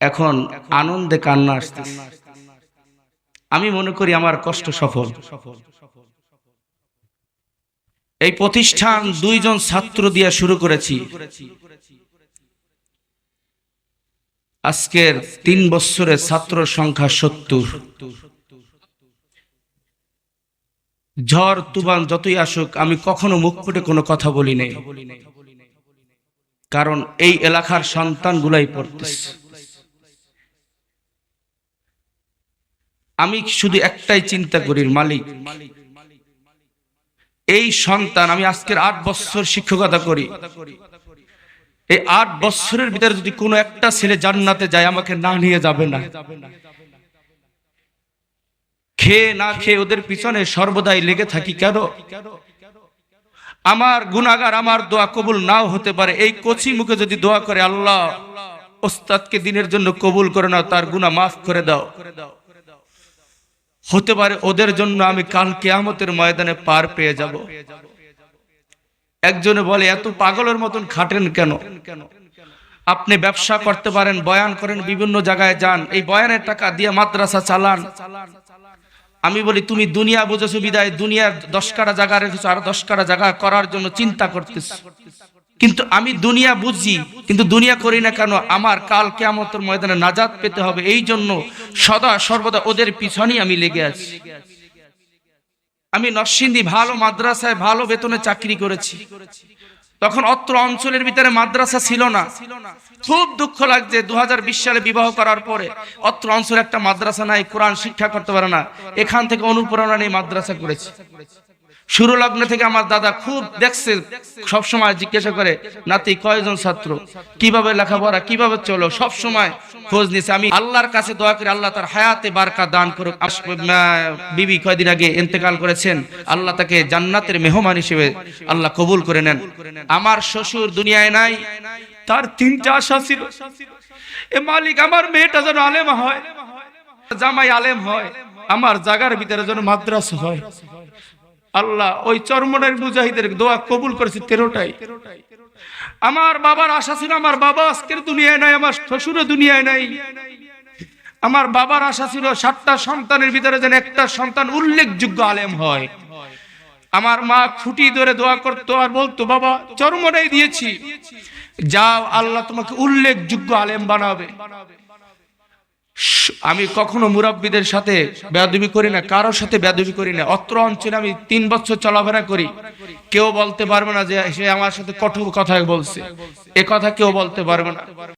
এখন আনন্দে কান্না আসতেছে। আমি মনে করি আমার কষ্ট সফল। এই প্রতিষ্ঠান দুইজন ছাত্র দিয়ে শুরু করেছি। আজকের তিন বছরের ছাত্র সংখ্যা সত্তর। ঝড়, তুফান যতই আসুক, আমি কখনো মুখ ফুটে কোনো কথা বলি নাই কারণ এই এলাকার সন্তানগুলাই পড়তেছে। আমি শুধু একটাই চিন্তা করি, মালিক। এই সন্তান আমি আজকের আট বছর শিক্ষকতা করি। এই আট বছরের ভিতরে যদি কোনো একটা ছেলে জান্নাতে যায়, আমাকে না নিয়ে যাবে না। খেয়ে না খেয়ে ওদের পিছনে সর্বদাই লেগে থাকি কেন? আমার গুনাগার আমার দোয়া কবুল নাও হতে পারে। এই কচি মুখে যদি দোয়া করে, আল্লাহ, ওস্তাদকে দিনের জন্য কবুল করে নাও, তার গুনাহ মাফ করে দাও। হতে পারে ওদের জন্য আমি কাল কেয়ামতের ময়দানে পার পেয়ে যাব। একজনে বলে, এত পাগলের মতন খাটেন কেন? আপনি ব্যবসা করতে পারেন, বয়ান করেন, বিভিন্ন জায়গায় যান, এই বয়ানের টাকা দিয়ে মাদ্রাসা চালান। আমি বলি, তুমি দুনিয়া বুঝেছ বিদায়, দুনিয়ার দশ কাটা জায়গা রেখেছো, আর দশ কাটা জায়গা করার জন্য চিন্তা করতেছ। কিন্তু আমি দুনিয়া বুঝি, কিন্তু দুনিয়া করি না কেন? আমার কাল কেয়ামতের ময়দানে নাজাদ পেতে হবে। এই জন্য সদা সর্বদা ওদের পিছনেই আমি লেগে আছি। আমি নরসিংদী ভালো মাদ্রাসায় ভালো বেতনে চাকরি করেছি। তখন অত্র অঞ্চলের ভিতরে মাদ্রাসা ছিল না। খুব দুঃখ লাগছে দু হাজার বিশ সালে বিবাহ করার পরে অত্র অঞ্চলে একটা মাদ্রাসা নাই, কোরআন শিক্ষা করতে পারে না। এখান থেকে অনুপ্রেরণা নিয়ে মাদ্রাসা করেছি। শুরু লগ্ন থেকে আমার দাদা খুব দেখছে, সব সময় জিজ্ঞাসা করে, নাতি, কয়জন ছাত্র? কীভাবে লেখাপড়া, কীভাবে চলো? সব সময় খোঁজ নিছে। আমি আল্লাহর কাছে দোয়া করি, আল্লাহ তার হায়াতে বারকা দান করুক। বিবি কয়দিন আগে ইন্তেকাল করেছেন। আল্লাহ তাকে জান্নাতের মেহমান হিসেবে আল্লাহ কবুল করে নেন। আমার শ্বশুর দুনিয়ায় নাই, তার তিনটা আশা ছিল। এ মালিক, আমার মেয়েটা যেন আলেম হয়, জামাই আলেম হয়, আমার জাগার ভিতরে যেন মাদ্রাসা হয়। আল্লাহ ওই চরমনের মুজাহিদের দোয়া কবুল করেছে তেরোটাই। আমার বাবার আশা ছিল, আমার বাবা আজকের দুনিয়ায় নাই, আমার শ্বশুরও দুনিয়ায় নাই। আমার বাবার আশা ছিল সাতটা সন্তানের ভিতরে যেন একটা সন্তান উল্লেখযোগ্য আলেম হয়। আমার মা খুঁটি ধরে দোয়া করতো আর বলতো, বাবা চরমটাই দিয়েছি। যাও, আল্লাহ তোমাকে উল্লেখযোগ্য আলেম বানাবে। আমি কখনো মুরব্বীদের সাথে বেয়াদবি করি না, কারোর সাথে বেয়াদবি করি না। অত্র অঞ্চলে আমি তিন বছর চলাফেরা করি। কেউ বলতে পারবে না যে সে আমার সাথে কঠোর কথা বলছে। এ কথা কেউ বলতে পারবে না।